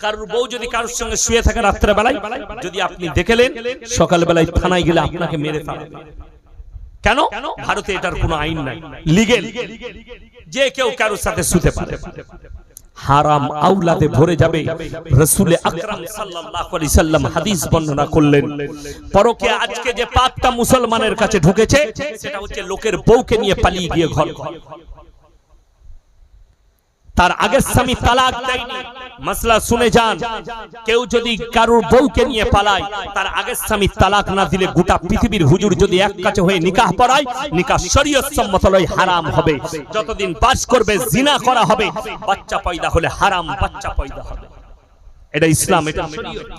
কারোর বউ যদি কারোর সঙ্গে শুয়ে থাকে রাত্রে বেলায় যদি আপনি দেখেলেন সকাল বেলায় থানায় গেলে আপনাকে মেরে ফেলবে কেন? ভারতে এটার কোনো আইন নাই। লিগেল। যে কেউ কারোর সাথে শুতে পারে। হারাম আউলাদে ভরে যাবে। রসুল আকরাম সাল্লাল্লাহু আলাইহি সাল্লাম হাদিস বর্ণনা করলেন। পরকে আজকে যে পাপটা মুসলমানের কাছে ঢুকেছে সেটা হচ্ছে লোকের বউকে নিয়ে পালিয়ে গিয়ে ঘর ঘর। তার আগের স্বামী তালাক দেয়নি। মাসলা শুনে যান। কেউ যদি কারোর বউকে নিয়ে পালায় তার আগের স্বামী তালাক না দিলে গোটা পৃথিবীর হুজুর যদি এক কাছে হয়ে নিকাহ পড়ায় নিকাহ শরীয়ত সম্মত লয় হারাম হবে। যতদিন পাস করবে জিনা করা হবে। বাচ্চা পয়দা হলে হারাম বাচ্চা পয়দা হবে। এটা ইসলাম এটা শরীয়ত।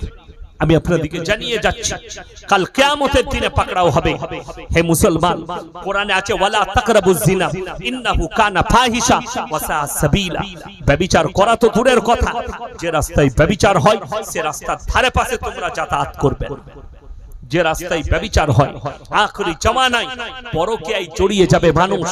আমি আপনাদেরকে জানিয়ে যাচ্ছি। কাল কেয়ামতের দিনে পাকড়াও হবে। হে মুসলমান, কোরআনে আছে, ওয়ালা তাকরাবুজ জিনা, ইন্নাহু কানা ফাহিশা ওয়া সা সাবিলা। ব্যভিচার করা তো দূরের কথা। যে রাস্তায় ব্যভিচার হয়, সে রাস্তার ধারে পাশে তোমরা যাতায়াত করবে। যে রাস্তায় ব্যবিচার হয় আখরি জমানায় পরকীয়ায় জড়িয়ে যাবে মানুষ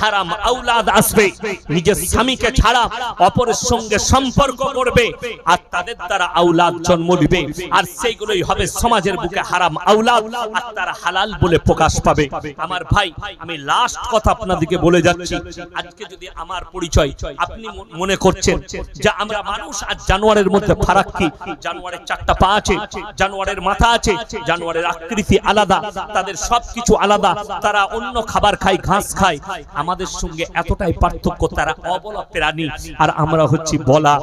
হারাম আওলাদ আসবে নিজের স্বামীকে ছাড়া অপরের সঙ্গে সম্পর্ক করবে আর তাদের দ্বারা আওলাদ জন্ম দিবে আর সেইগুলোই হবে সমাজের বুকে হারাম আওলাদ আর তারা হালাল বলে প্রকাশ পাবে। আমার ভাই আমি লাস্ট কথা আপনাদেরকে বলে যাচ্ছি। আজকে যদি আমার পরিচয় আপনি মনে করছেন যে আমরা মানুষ আর জানোয়ারের মধ্যে ফারাক কি জানোয়ারের চারটা পা আছে জানোয়ারের মাথা আছে জানোয়ারের আকৃতি আলাদা, তাদের সবকিছু আলাদা, তারা অন্য খাবার খায়, ঘাস খায়। আমাদের সঙ্গে এতটাই পার্থক্য, তারা অবলা প্রাণী, আর আমরা হচ্ছি বলা।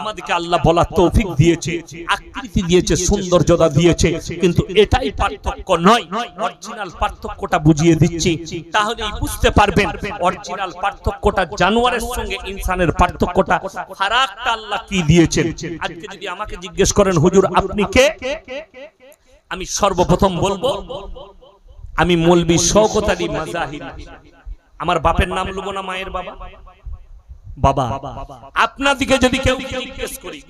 আমাদেরকে আল্লাহ বলার তৌফিক দিয়েছে, আকৃতি দিয়েছে, সৌন্দর্যতা দিয়েছে, কিন্তু এটাই পার্থক্য নয়। অরিজিনাল পার্থক্যটা বুঝিয়ে দিচ্ছি। তাহলেই বুঝতে পারবেন, অরিজিনাল পার্থক্যটা জানোয়ারের সঙ্গে ইনসানের পার্থক্যটা। ফারাকটা আল্লাহ কি দিয়েছেন? আজকে যদি আমাকে জিজ্ঞেস করেন, হুজুর, আপনি কে? আমি সর্বপ্রথম বলব, আমি মৌলবি শওকত আলী মাজাহির। আমার বাপের নাম লুবো না মায়ের বাবা। বাবা আপনাদিকে যদি কেউ জিজ্ঞেস করি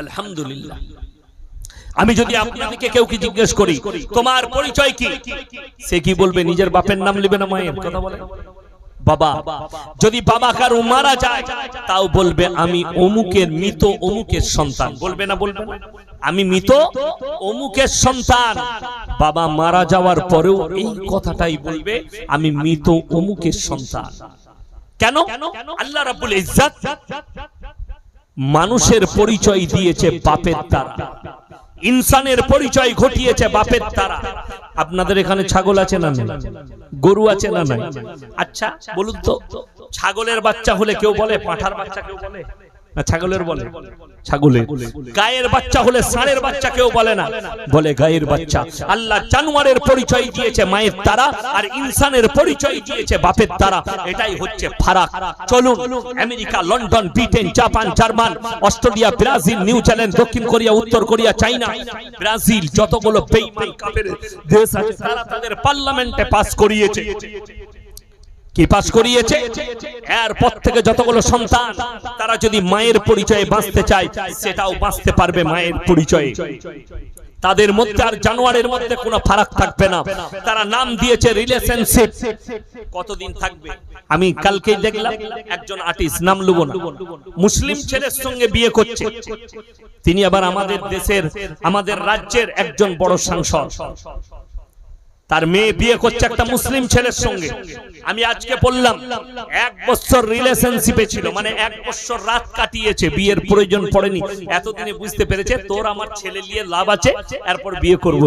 আলহামদুলিল্লাহ। আমি যদি আপনাদেরকে কেউ কি জিজ্ঞেস করি, তোমার পরিচয় কি? সে কি বলবে, নিজের বাপের নাম নেবে না মায়ের? কথা বলে বাবা যদি বাবা কারও মারা যায় তাও বলবে আমি অমুকের মৃত অমুকের সন্তান। বলবে না বলবে আমি মৃত অমুকের সন্তান। বাবা মারা যাওয়ার পরেও এই কথাটাই বলবে আমি মৃত অমুকের সন্তান। কেন? আল্লাহ রাব্বুল ইজ্জাত মানুষের পরিচয় দিয়েছে বাপের দ্বারা। ইনসানের পরিচয় ঘটিয়েছে বাপের তারা আপনাদের এখানে ছাগল আছে না নেই? গরু আছে না নাই? আচ্ছা বলুন তো, ছাগলের বাচ্চা হলে কেউ বলে, পাঁঠার বাচ্চা কেউ বলে? না ছাগলের বলে। ছাগলের গায়ের বাচ্চা হলে ষাঁড়ের বাচ্চা কেউ বলে না। বলে গায়ের বাচ্চা। আল্লাহ জানোয়ারের পরিচয় দিয়েছে মায়ের তারা আর ইনসানের পরিচয় দিয়েছে বাপের তারা এটাই হচ্ছে ফারাক। চলুন America London Britain Japan German Australia Brazil New Zealand দক্ষিণ কোরিয়া উত্তর কোরিয়া চাইনা ব্রাজিল যতগুলো বেঈমান কাফের দেশ আছে তারা তাদের পার্লামেন্টে পাস করিয়েছে। কি পাস করিয়েছে? এরপর থেকে যতগুলো সন্তান, তারা যদি মায়ের পরিচয়ে বাঁচতে চায়, সেটাও বাঁচতে পারবে মায়ের পরিচয়ে। তাদের মধ্যে আর জানোয়ারের মধ্যে কোনো ফারাক থাকবে না। তারা নাম দিয়েছে রিলেশনশিপ কতদিন থাকবে? আমি কালকেই দেখলাম, একজন আর্টিস্ট নাম লুব না। মুসলিম ছেলের সঙ্গে বিয়ে করছে। তিনি আবার আমাদের দেশের, আমাদের রাজ্যের একজন বড় সাংসদ। তার মেয়ে বিয়ে করছে একটা মুসলিম ছেলের সঙ্গে। আমি আজকে বললাম এক বছর রিলেশনশিপে ছিল মানে এক বছর রাত কাটিয়েছে বিয়ের প্রয়োজন পড়েনি। এতদিনে বুঝতে পেরেছে তোর আমার ছেলে নিয়ে লাভ আছে এরপর বিয়ে করব।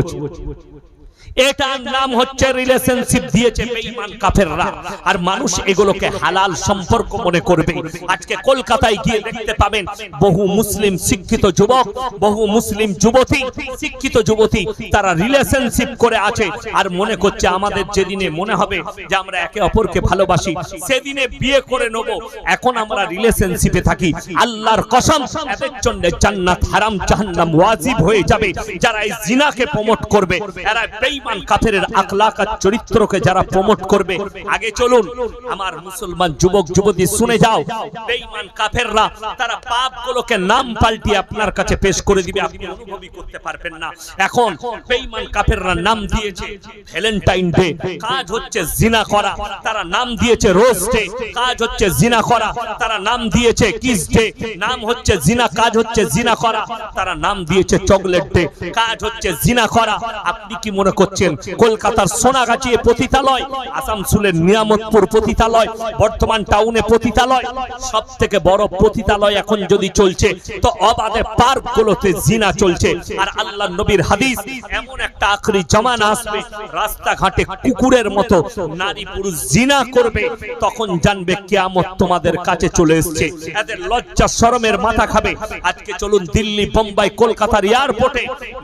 এটার নাম হচ্ছে রিলেশনশিপ দিয়েছে বেঈমান কাফেররা। আর মানুষ এগুলোকে হালাল সম্পর্ক মনে করবে। আজকে কলকাতায় গিয়ে দেখতে পাবেন, বহু মুসলিম শিক্ষিত যুবক, বহু মুসলিম যুবতী, শিক্ষিত যুবতী, তারা রিলেশনশিপ করে আছে। আর মনে করছে আমাদের যেদিনে মনে হবে যে আমরা একে অপরকে ভালোবাসি, সেদিনে বিয়ে করে নেব। এখন আমরা রিলেশনশিপে থাকি। আল্লাহর কসম, এদের জন্য জান্নাত হারাম, জাহান্নাম ওয়াজিব হয়ে যাবে। যারা এই জিনাকে প্রমোট করবে, এরা বেঈমান বেঈমান কাফেরের আখলাক আর চরিত্রকে যারা প্রমোট করবে, আগে চলুন, আমার মুসলমান যুবক, যুবতী, শুনে যাও। বেঈমান কাফেররা, তারা পাপগুলোকে নাম পাল্টিয়ে আপনার কাছে পেশ করে দিবে, আপনি অনুভবই করতে পারবেন না। এখন বেঈমান কাফেররা নাম দিয়েছে ভ্যালেন্টাইন ডে, কাজ হচ্ছে জিনা করা, তারা নাম দিয়েছে রোজ ডে, কাজ হচ্ছে জিনা করা, তারা নাম দিয়েছে কিস ডে, নাম হচ্ছে জিনা, কাজ হচ্ছে জিনা করা, তারা নাম দিয়েছে চকলেট ডে, কাজ হচ্ছে জিনা করা। আপনি কি মনে করছেন, কলকাতার সোনাগাছি পতিতালয়, আসানসোলের নিয়ামতপুর পতিতালয়, বর্তমান টাউনে পতিতালয় সব থেকে বড় পতিতালয় এখন যদি চলছে, তো অবাধে পার্ক গুলোতে জিনা চলছে। আর আল্লাহ নবীর হাদিস, এমন একটা আখরি জমানা আসবে, রাস্তাঘাটে কুকুরের মতো নারী পুরুষ জিনা করবে, তখন জানবে কিয়ামত তোমাদের কাছে চলে এসেছে। এদের লজ্জা শরমের মাথা খাবে। আজকে চলুন দিল্লি, বোম্বাই, কলকাতার এয়ারপোর্টে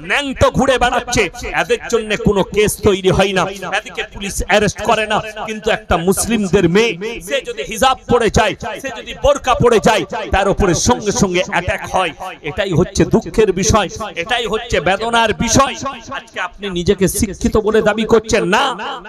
ন্যাংটো ঘুরে বেড়াচ্ছে। এদের জন্য কোনো কেস তৈরি হয় না। এদিকে পুলিশ অ্যারেস্ট করে না। কিন্তু একটা মুসলিমদের মেয়ে, সে যদি হিজাব পড়ে যায়, সে যদি বোরকা পড়ে যায়, তার উপরে সঙ্গে সঙ্গে অ্যাটাক হয়। এটাই হচ্ছে দুঃখের বিষয়। এটাই হচ্ছে বেদনার বিষয়। আজকে আপনি নিজেকে শিক্ষিত বলে দাবি করছেন না।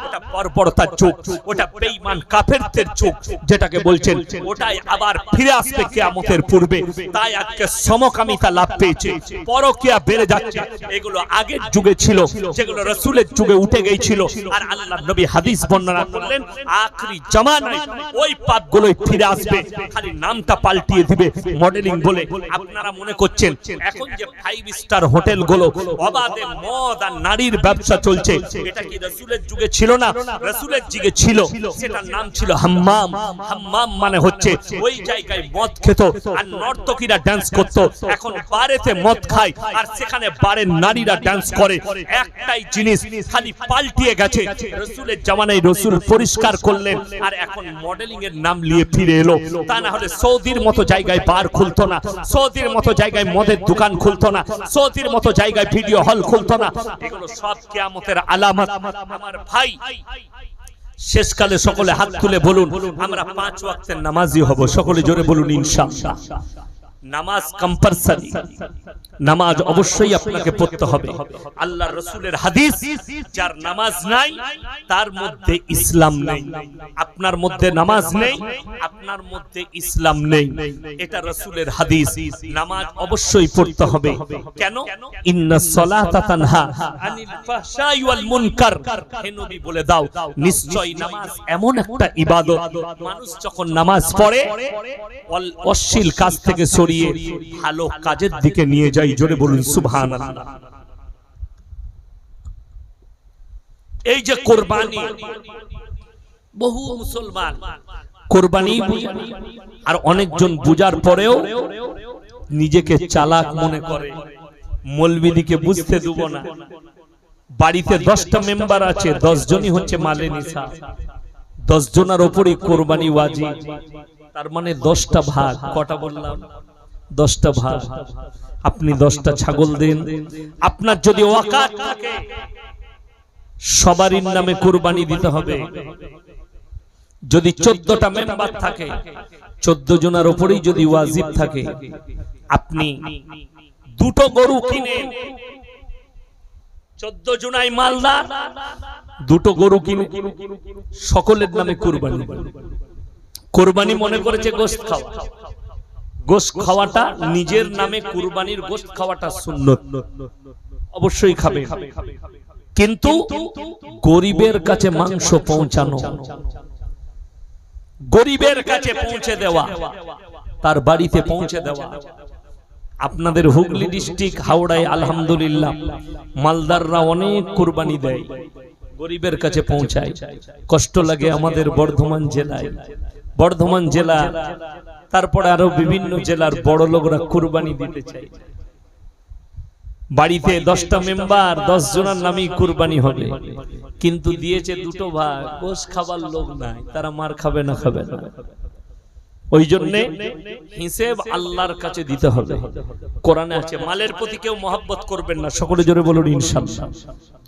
ওটা বর্বরতার যুগ। ওটা বেঈমান কাফেরদের যুগ, যেটাকে বলছেন, ওটাই আবার ফিরে আসবে কিয়ামতের পূর্বে। তাই আজকে সমকামিতা লাভ পেয়েছে। পরকিয়া বেড়ে যাচ্ছে। এগুলো আগের যুগে ছিল, যেগুলো রসুলের যুগে উঠে গিয়েছিল। আর আল্লাহ নবী হাদিস বর্ণনা করলেন, আখরি জামানায় ওই পাপগুলোই ফিরে আসবে। খালি নামটা পাল্টিয়ে দিবে মডেলিং বলে। আপনারা মনে করছেন, এখন যে ফাইভ স্টার হোটেলগুলো অবাধে মদ আর নারীর ব্যবসা চলছে। এটা কি রসুলের যুগে ছিল না? রসুলের যুগে ছিল, সেটার নাম ছিল হাম্মাম। হাম্মাম মানে হচ্ছে, ওই জায়গায় মদ খেত আর নর্তকীরা ডান্স করত। এখন বারেতে মদ খায়, আর সেখানে বারের নারীরা ডান্স করে। একটাই জিনিস খালি পাল্টিয়ে গেছে। রসুলের জামানায় রসুল পরিষ্কার করলেন আর এখন মডেলিং এর নাম নিয়ে ফিরে এলো। তা না হলে সৌদির মতো জায়গায় বার খুলতো না। সৌদির মতো জায়গায় মদের দোকান খুলতো না। সৌদির মতো জায়গায় ভিডিও হল খুলতো না। এগুলো সব কিয়ামতের আলামত। আমার ভাই শেষকালে সকলে হাত তুলে বলুন আমরা পাঁচ ওয়াক্তের নামাজি হব। সকলে জোরে বলুন ইনশাআল্লাহ। নামাজ কম্পালসারি নামাজ অবশ্যই আপনাকে পড়তে হবে। আল্লাহ রসুলের হাদিস যার নামাজ নাই তার মধ্যে ইসলাম নেই। আপনার মধ্যে নামাজ নেই আপনার মধ্যে ইসলাম নেই। এটা রসুলের হাদিস। নামাজ অবশ্যই পড়তে হবে। কেন? ইন্না সলাতা তানহা আনিল ফাহশাই ওয়াল মুনকার। হে নবী বলে দাও নিশ্চয় নামাজ এমন একটা ইবাদত। মানুষ যখন নামাজ পড়ে অশ্লীল কাজ থেকে সরিয়ে ভালো কাজের দিকে নিয়ে যাই জোরে বলুন সুবহানাল্লাহ। এই যে কোরবানি বহু মুসলমান কোরবানি আর অনেকজন বুজার পরেও নিজেকে চালাক মনে করে। মলবিদিকে বুঝতে দেব না। বাড়িতে দশটা মেম্বার আছে দশ জনই হচ্ছে মালে নিশা। দশ জনের ওপরই কোরবানি ওয়াজি তার মানে দশটা ভাগ কটা বললাম? দশটা ভাগ আপনি দশটা ছাগল দিন। আপনার যদি ওয়াকাত থাকে, সবারই নামে কোরবানি দিতে হবে। যদি চোদ্দটা মেম্বার থাকে, চোদ্দ জনের ওপরেই যদি ওয়াজিব থাকে, আপনি দুটো গরু কিনে, চোদ্দ জনাই মালদা দুটো গরু কিনে, সকলের নামে কোরবানি। কোরবানি মনে করেছে গোস্ত খাওয়া। গোস্ত খাওয়াটা নিজের নামে কুরবানির গোস্ত খাওয়াটা সুন্নত। অবশ্যই খাবে। কিন্তু গরিবের কাছে মাংস পৌঁছানো। গরিবের কাছে পৌঁছে দেওয়া। তার বাড়িতে পৌঁছে দেওয়া। আপনাদের হুগলি ডিস্ট্রিক্ট হাওড়ায় আলহামদুলিল্লাহ। মালদাররা অনেক কুরবানি দেয়। গরিবের কাছে পৌঁছায়। কষ্ট লাগে আমাদের বর্ধমান জেলায়। বর্ধমান জেলা, তারপরে আরও বিভিন্ন জেলার বড় লোকরা কুরবানি দিতে চাই বাড়িতে দশটা মেম্বার, দশ জনের নামেই কুরবানি হবে। কিন্তু দিয়েছে দুটো ভাগ খাবার লোক নাই, তারা মার খাবে না খাবে না। ওই জন্য হিসেব আল্লাহর কাছে দিতে হবে। কোরআনে আছে মালের প্রতি কেউ মহব্বত করবেন না। সকলে জোরে বলুন ইনশাআল্লাহ।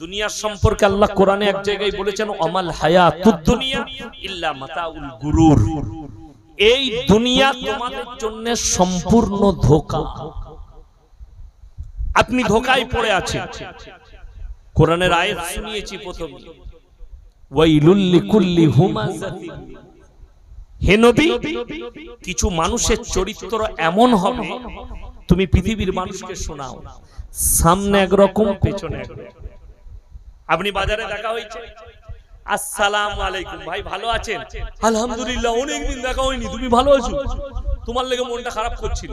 দুনিয়ার সম্পর্কে আল্লাহ কোরআনে এক জায়গায় বলেছেন অমাল হায়াতুদ দুনিয়া ইল্লা মাতাউল গুরুর। এই দুনিয়া তোমাদের জন্য সম্পূর্ণ ধোঁকা। আপনি ধোকায় পড়ে আছেন। কোরআনের আয়াত শুনিয়েছি প্রথম। ওয়াইলুল লিকুল্লি হুমাযাতিন হে নবী কিছু মানুষের চরিত্র এমন হবে তুমি পৃথিবীর মানুষকে শোনাও। সামনে একরকম পেছনে আপনি বাজারে দেখা হয়েছে? আসসালামু আলাইকুম। ভাই ভালো আছেন? আলহামদুলিল্লাহ অনেকদিন দেখা হয়নি। তুমি ভালো আছো? তোমার লেগে মনটা খারাপ করছিল।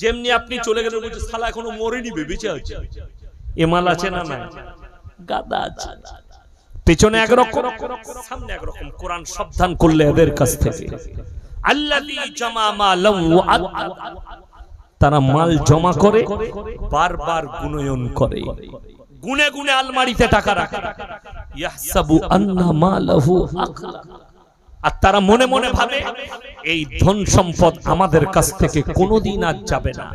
যেমনি আপনি চলে গেলেন বলছে শালা এখনও মরেনি বেঁচে আছে। এমাল আছে না না গাদা আছে। পেছনে একরকম সামনে একরকম কোরআন সাবধান করলে এদের কাছ থেকে। তারা মাল জমা করে বারবার গুণয়ন করে। গুনে গুনে আলমারিতে টাকা রাখে। ইয়াহসাবু আন্না মালাহু আর তারা মনে মনে ভাবে এই ধন সম্পদ আমাদের কাছ থেকে কোনোদিন আর যাবে না।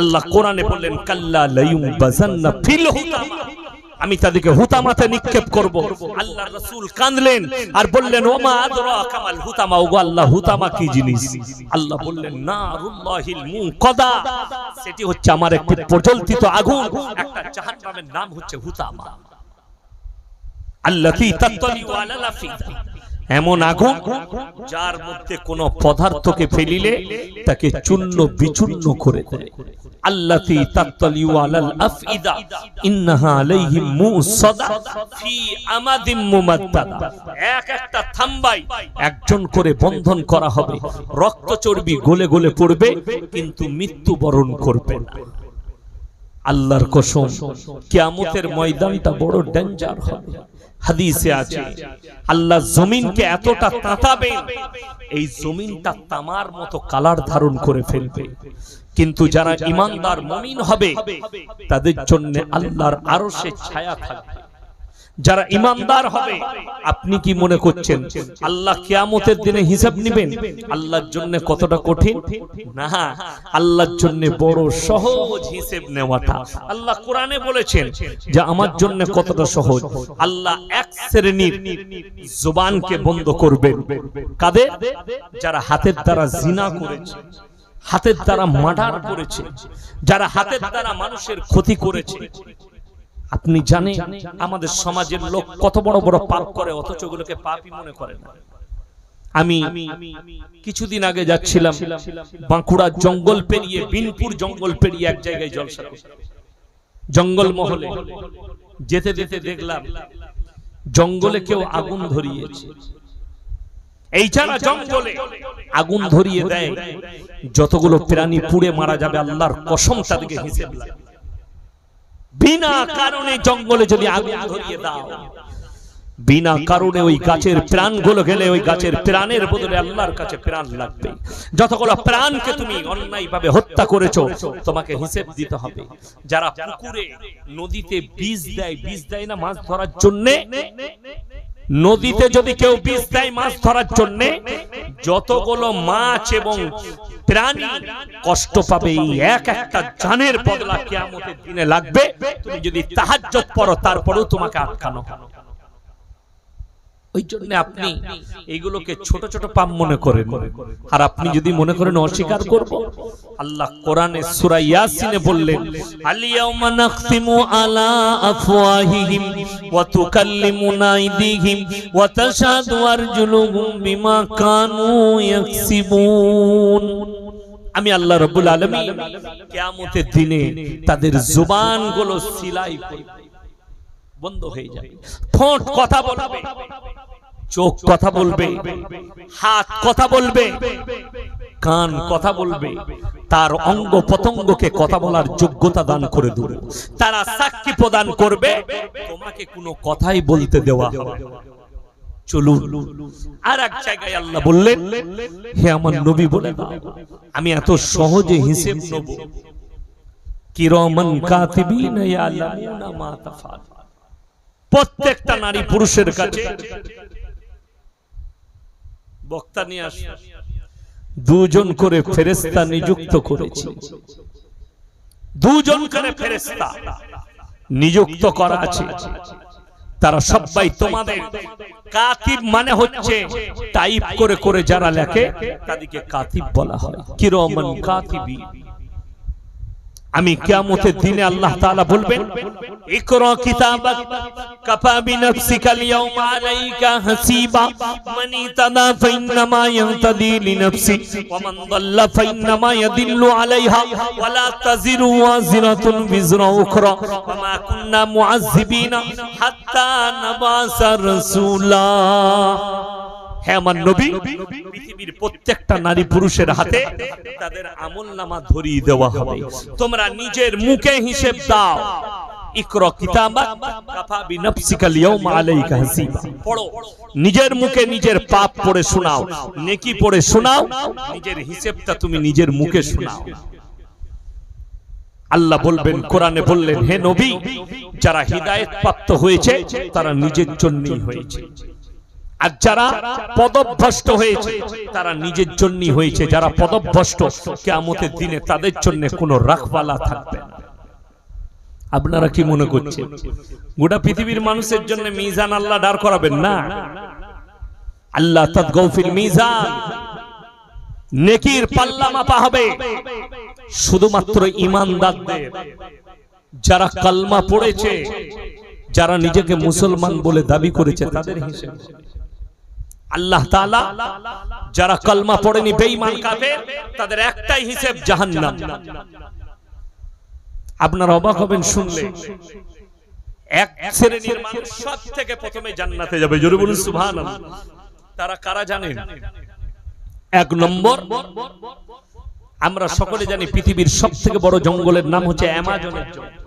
আল্লাহ কোরআনে বললেন কাল্লা লাইয়ুম বাজান্না ফিল হুতামা আমি তাদেরকে হুতামাতে নিক্ষেপ করব। আল্লাহ রাসূল কাঁদলেন আর বললেন, ওমা হুতামা? ওগো আল্লাহ, হুতামা কি জিনিস? আল্লাহ বললেন, নারুল্লাহিল মুকদা সেটি হচ্ছে আমার একটি প্রজ্বলিত আগুন। একটা জাহান্নামের নাম হচ্ছে হুতামা। আল্লাতী এমন আগুন যার মধ্যে কোন পদার্থকে ফেলিলে তাকে চূর্ণ বিচূর্ণ করে দেয়। একজন করে বন্ধন করা হবে। রক্ত চর্বি গলে গলে পড়বে, কিন্তু মৃত্যুবরণ করবে আল্লাহর কসম, কিয়ামতের ময়দানটা বড় ডেঞ্জার হবে। হাদিসে আছে, আল্লাহ জমিনকে এতটা তাতাবে, এই জমিনটা তামার মতো কালার ধারণ করে ফেলবে। কিন্তু যারা ইমানদার মমিন হবে, তাদের জন্য আল্লাহর আরও ছায়া থাকবে। যারা ইমানদার হবে আপনি কি মনে করছেন? আল্লাহ কিয়ামতের দিনে হিসাব নেবেন আল্লাহর জন্য কতটা কঠিন? না আল্লাহর জন্য বড় সহজ হিসেব নেওয়াটা। আল্লাহ কোরআনে বলেছেন যে আমার জন্য কতটা সহজ? আল্লাহ এক শ্রেণির জুবানকে বন্ধ করবেন। কাদের? যারা হাতের দ্বারা জিনা করেছে হাতের দ্বারা মার্ডার করেছে যারা হাতের দ্বারা মানুষের ক্ষতি করেছে আপনি জানেন আমাদের সমাজের লোক কত বড় বড় পাপ করে অথচ ওগুলোকে পাপই মনে করে না। আমি কিছুদিন আগে যাচ্ছিলাম বাঁকুড়া জঙ্গল পেরিয়ে বিনপুর জঙ্গল পেরিয়ে এক জায়গায় জলসা। জঙ্গল মহলে যেতে যেতে দেখলাম জঙ্গলে কেউ আগুন ধরিয়েছে। এই ছাড়া জঙ্গলে আগুন ধরিয়ে দেয় যতগুলো প্রাণী পুড়ে মারা যাবে আল্লাহর কসম তাদেরকে হিসেব লাগে। বিনা কারণে জঙ্গলে যদি আগুন ধরিয়ে দাও, বিনা কারণে ওই গাছের প্রাণগুলো গেলে ওই গাছের প্রাণের বদলে আল্লাহর কাছে প্রাণ লাগবে। যতগুলো প্রাণকে তুমি অন্যায় ভাবে হত্যা করেছ, তোমাকে হিসেব দিতে হবে। যারা পুকুরে, নদীতে বীজ দেয় বীজ দেয় না মাছ ধরার জন্য নদীতে যদি কেউ বিস্তায় দেয় মাছ ধরার জন্য যতগুলো মাছ এবং প্রাণী কষ্ট পাবে, এই এক একটা জানের বদলা কিয়ামতের দিনে লাগবে। তুমি যদি তাহাজ্জত পড়ো, তারপরেও তোমাকে আটকানো ওই জন্য আপনি এইগুলোকে ছোট ছোট পাপ মনে করেন। আর আপনি যদি মনে করেন অস্বীকার করব আল্লাহ কোরআনে সূরা ইয়াসিনে বললেন আলিয়াউমা নাখতিমু আলা আফওয়াহিহিম ওয়া তুকাল্লিমুনা আইদিহিম ওয়া তাশহাদু আরজুলুহুম বিমা কানু ইয়াকসিবুন। আমি আল্লাহ রাব্বুল আলামিন কিয়ামতের দিনে তাদের জুবানগুলো সিলাই করব বন্ধ হয়ে যাবে ঠোঁট কথা বলবে। চোখ কথা বলবে, হাত কথা বলবে, কান কথা বলবে, তার অঙ্গ পতঙ্গকে কথা বলার যোগ্যতা দান করে দেবে। তারা সাক্ষী প্রদান করবে, তোমাকে কোনো কথাই বলতে দেওয়া চলুন আর এক জায়গায় আল্লাহ বললেন, হে আমার নবী বলে আমি এত সহজে হিসেব নেব। কিরমান প্রত্যেকটা নারী পুরুষের কাছে বক্তা নিয়ে আস। দুজন করে ফেরেস্তা নিযুক্ত করেছি। দুজন করে ফেরেস্তা নিযুক্ত করা আছে। তারা সবাই তোমাদের কাতিব মানে হচ্ছে টাইপ করে করে যারা লেখে তাদেরকে কাতিব বলা হয়। কিরমান কাতিবি? আমি কিয়ামতের দিনে আল্লাহ তাআলা বলবেন ইকরা কিতাবাক কাফা বিনাফসিকা আল-ইয়াওমা আলাইকা হাসিবা মান ইতাদা ফাইন্নামা ইয়াহতাদি লিনাফসি ওয়া মান দাল্লা ফাইন্নামা ইয়াদিল্লু আলাইহা ওয়া লা তাজিরু ওয়াজিরাতুন বিজরা উখরা ওয়া মা কুন্না মুআযযিবিনা হাত্তা নাবাসা রাসূলা। হ্যাঁ আমার নবী পৃথিবীর প্রত্যেকটা নারী পুরুষের হাতে তাদের আমল নামা ধরিয়ে দেওয়া হবে। তোমরা নিজের মুখে হিসেব দাও। ইকরা কিতাবাক কাফা বিনাফসিকা আল-ইয়াওমা আলাইকা হাসিবা। পড়ো। নিজের মুখে নিজের পাপ পড়ে শোনাও। নেকি পড়ে শোনাও। নিজের হিসেবটা তুমি নিজের মুখে শোনাও। আল্লাহ বলবেন কোরআনে বললেন হে নবী যারা হিদায়েত প্রাপ্ত হয়েছে তারা নিজের জন্যই হয়েছে। আর যারা পদভ্রষ্ট হয়েছে, তারা নিজের জন্যই হয়েছে। যারা পদভ্রষ্ট, কেয়ামতের দিনে তাদের জন্য কোনো রাখবালা থাকবে না। আপনারা কি মনে করছেন? গোটা পৃথিবীর মানুষের জন্য মিজান আল্লাহ দাঁড় করাবেন না? আল্লাহ তদ্গৌফিল মিজান নেকির পাল্লা মাপা হবে। শুধুমাত্র ইমানদারদের, যারা কালমা পড়েছে, যারা নিজেকে মুসলমান বলে দাবি করেছে, তাদের হিসেব আল্লাহ তাআলা যারা কলমা পড়েনি, বেঈমান কাফের, তাদের একটাই হিসেব, জাহান্নাম। আপনারা অবাক হবেন শুনলে। এক শ্রেণির মানুষ সব থেকে প্রথমে জান্নাতে যাবে, জোরে বলুন, সুবহানাল্লাহ। তারা কারা জানেন? এক নম্বর, আমরা সকলে জানি পৃথিবীর সব থেকে বড় জঙ্গলের নাম হচ্ছে অ্যামাজনের জঙ্গল।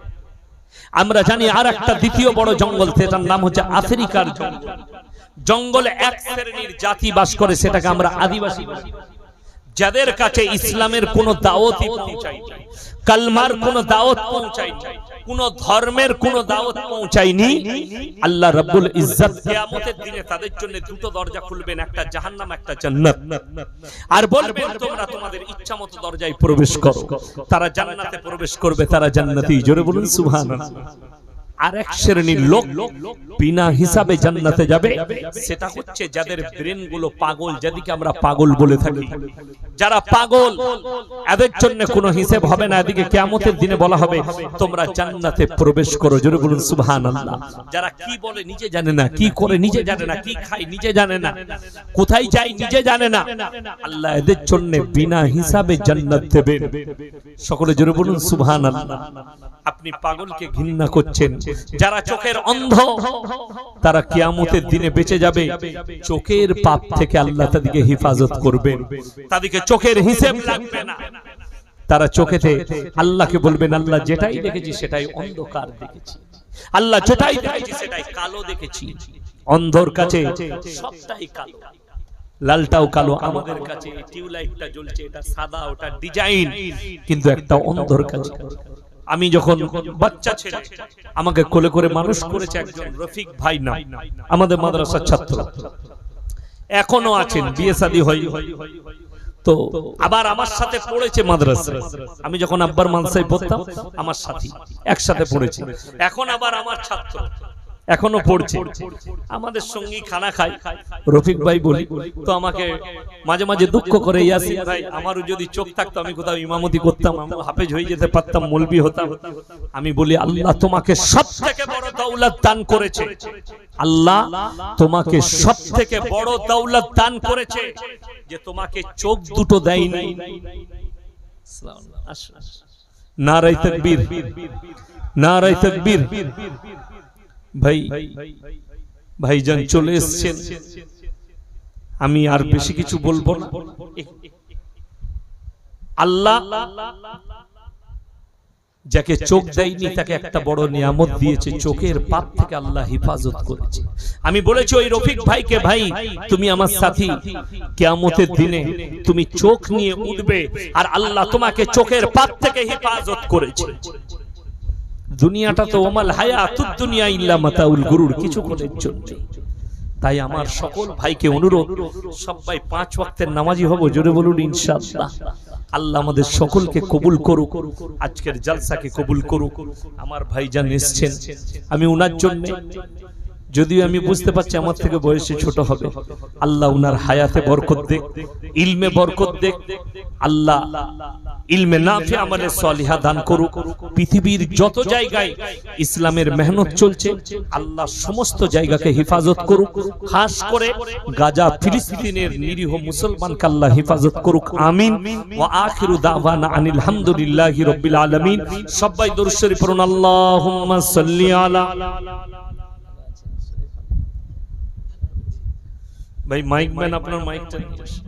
আমরা জানি আর একটা দ্বিতীয় বড় জঙ্গল, সেটার নাম হচ্ছে আফ্রিকার জঙ্গল। জঙ্গলে এক শ্রেণির জাতি বাস করে সেটাকে আমরা আদিবাসী যাদের কাছে ইসলামের কোনো দাওয়াতই পৌঁছায় কালমার কোনো দাওয়াত পৌঁছায় নাই কোন ধর্মের কোন দাওয়াত পৌঁছায়নি, আল্লাহ রাব্বুল ইজ্জত কিয়ামতের দিনে তাদের জন্য দুটো দরজা খুলবেন, একটা জাহান্নাম, একটা জান্নাত। আর বলবেন, তোমরা তোমাদের ইচ্ছা মতো দরজায় প্রবেশ করো। তারা জান্নাতে প্রবেশ করবে, তারা জান্নাতি জোরে বলুন, সুবহানাল্লাহ। আর এক শ্রেণির লোক বিনা হিসাবে জান্নাতে যাবে। সেটা হচ্ছে যাদের ব্রেনগুলো পাগল যাদেরকে আমরা পাগল বলে থাকি। যারা পাগল, এদের জন্য কোনো হিসেব হবে না। এদিকে কিয়ামতের দিনে বলা হবে, তোমরা জান্নাতে প্রবেশ করো। জোরে বলুন, সুবহানাল্লাহ। যারা কি বলে নিজে জানে না, কি করে নিজে জানে না, কি খায় নিজে জানে না, কোথায় যায় নিজে জানে না। আল্লাহ এদের জন্য বিনা হিসাবে জান্নাত দেবেন সকলে জোরে বলুন, সুবহানাল্লাহ। আপনি পাগলকে ঘৃণা করছেন। যারা চোখের অন্ধ তারা কিয়ামতের দিনে বেঁচে যাবে। চোখের পাপ থেকে আল্লাহ তাদেরকে হেফাজত করবেন। তাদেরকে চোখের হিসেব লাগবে না। তারা চোখেতে আল্লাহকে বলবেন আল্লাহ যেটাই দেখেছি সেটাই অন্ধকার দেখেছি। আল্লাহ যেটাই দেখেছি সেটাই কালো দেখেছি। অন্ধর কাছে সবটাই কালো। লালটাও কালো আমাদের কাছে টিউবলাইটটা জ্বলছে এটা সাদা ওটা ডিজাইন। কিন্তু একটা অন্ধর কাছে। আমি যখন বাচ্চা ছেলে আমাকে কোলে করে মানুষ করেছে একজন রফিক ভাই না আমাদের মাদ্রাসার ছাত্র। এখনও আছেন বিয়ে শাদী হয় তো আবার আমার সাথে পড়েছে মাদ্রাসা। আমি যখন আব্বার মানসাই পড়তাম আমার সাথী একসাথে পড়েছি। এখন আবার আমার ছাত্র। এখনও পড়ছে। আমাদের সঙ্গী খানা খাই রফিক ভাই বলি তো আমাকে মাঝে মাঝে দুঃখ করে ইয়াসিন ভাই আমারও যদি চোখ থাকতো আমি কোথাও ইমামতি করতাম আমি হাফেজ হয়ে যেতে পারতাম মলবি হতাম। আমি বলি আল্লাহ তোমাকে সব থেকে বড় দৌলত দান করেছে। আল্লাহ তোমাকে সব থেকে বড় দৌলত দান করেছে যে তোমাকে চোখ দুটো দেয়নি। নারাই তকবীর। নারাই তকবীর। ভাই ভাইজান চলে এসছেন। আমি আর বেশি কিছু বলব আল্লাহ যাকে চোখ দেয়নি, তাকে একটা বড় নিয়ামত দিয়েছে, চোখের পাপ থেকে আল্লাহ হেফাজত করেছে। আমি বলেছি, ওই রফিক ভাইকে, ভাই, তুমি আমার সাথী। কেয়ামতের দিনে তুমি চোখ নিয়ে উঠবে, আর আল্লাহ তোমাকে চোখের পাপ থেকে হেফাজত করেছে। দুনিয়াটা তো ওমাল হায়াতুদ দুনিয়া ইল্লা মাতাউল গুরুর কিছু কিছুক্ষণের জন্য। তাই আমার সকল ভাইকে অনুরোধ সবাই পাঁচ ওয়াক্তের নামাজি হব, জোরে বলুন ইনশাআল্লাহ। আল্লাহ আমাদের সকলকে কবুল করুক, আজকের জালসাকে কবুল করুক। আমার ভাইজান এসছেন। আমি ওনার জন্য যদিও আমি বুঝতে পারছি আমার থেকে বয়সে ছোট হবে। আল্লাহ উনার হায়াতে বরকত দেখ, ইলমে বরকত দেখ। আল্লাহ ইলমে নাফে আমাদের সলিহা দান করুক। পৃথিবীর যত জায়গায় ইসলামের মেহনত চলছে, আল্লাহ সমস্ত জায়গাকে হেফাজত করুক। খাস করে গাজা, ফিলিস্তিনের নিরীহ মুসলমানকে আল্লাহ হেফাজত করুক। আমিন। ও আখিরু দাওয়ানা আনিল হামদুলিল্লাহি রাব্বিল আলামিন। সবাই দরুদ শরীফ পড়ুন, আল্লাহুম্মা সাল্লি আলা ভাই মাইক ম্যান আপনার মাইকটা নিয়ে আসুন।